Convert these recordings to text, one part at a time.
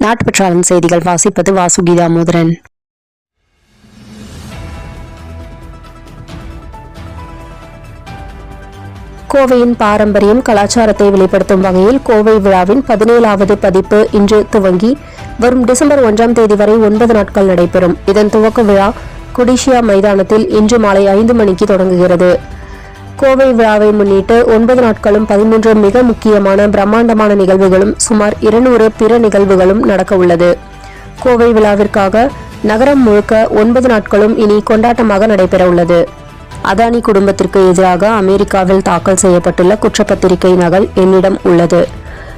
நாட்டுப்பற்றாளன் செய்திகள் வாசிப்பது வாசுகி தாமோதரன் கோவையின் பாரம்பரியம் கலாச்சாரத்தை வெளிப்படுத்தும் வகையில் கோவை விழாவின் பதினேழாவது பதிப்பு இன்று துவங்கி வரும் டிசம்பர் ஒன்றாம் தேதி வரை ஒன்பது நாட்கள் நடைபெறும். இதன் துவக்க விழா குடிஷியா மைதானத்தில் இன்று மாலை ஐந்து மணிக்கு தொடங்குகிறது. கோவை விழாவை முன்னிட்டு ஒன்பது நாட்களும் பதிமூன்று மிக முக்கியமான பிரம்மாண்டமான நிகழ்வுகளும் சுமார் இருநூறு பிற நிகழ்வுகளும் நடக்க உள்ளது. கோவை விழாவிற்காக நகரம் முழுக்க ஒன்பது நாட்களும் இனி கொண்டாட்டமாக நடைபெற உள்ளது. அதானி குடும்பத்திற்கு எதிராக அமெரிக்காவில் தாக்கல் செய்யப்பட்டுள்ள குற்றப்பத்திரிகை நகல் என்னிடம் உள்ளது.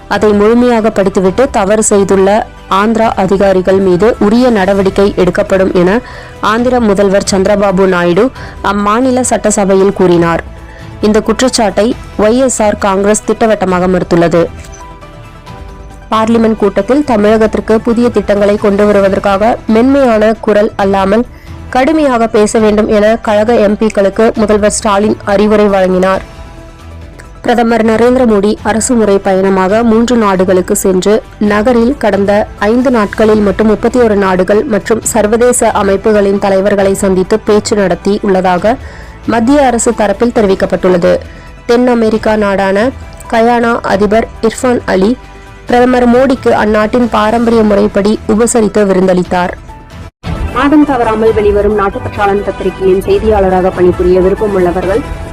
அதை முழுமையாக படித்துவிட்டு தவறு செய்துள்ள ஆந்திரா அதிகாரிகள் மீது உரிய நடவடிக்கை எடுக்கப்படும் என ஆந்திர முதல்வர் சந்திரபாபு நாயுடு அம்மாநில சட்டசபையில் கூறினார். இந்த குற்றச்சாட்டை ஒய்எஸ்ஆர் காங்கிரஸ் திட்டவட்டமாக மறுத்துள்ளது. பார்லிமென்ட் கூட்டத்தில் தமிழகத்திற்கு புதிய திட்டங்களை கொண்டு வருவதற்காக மென்மையான குரல் அல்லாமல் கடுமையாக பேச வேண்டும் என கழக எம்பிக்களுக்கு முதல்வர் ஸ்டாலின் அறிவுரை வழங்கினார். பிரதமர் நரேந்திர மோடி அரசுமுறை பயணமாக மூன்று நாடுகளுக்கு சென்று நகரில் கடந்த ஐந்து நாட்களில் மட்டும் முப்பத்தி ஒரு நாடுகள் மற்றும் சர்வதேச அமைப்புகளின் தலைவர்களை சந்தித்து பேச்சு நடத்தி உள்ளதாக மத்திய அரசு தரப்பில் தெரிவிக்கப்பட்டுள்ளது. தென் அமெரிக்கா நாடான கயானா அதிபர் இர்ஃபான் அலி பிரதமர் மோடிக்கு அந்நாட்டின் பாரம்பரிய முறைப்படி உபசரித்து விருந்தளித்தார். மாதம் தவறாமல் வெளிவரும் நாட்டுப்பற்றாளன் பத்திரிகையின் செய்தியாளராக பணிபுரிய விருப்பமுள்ளவர்கள்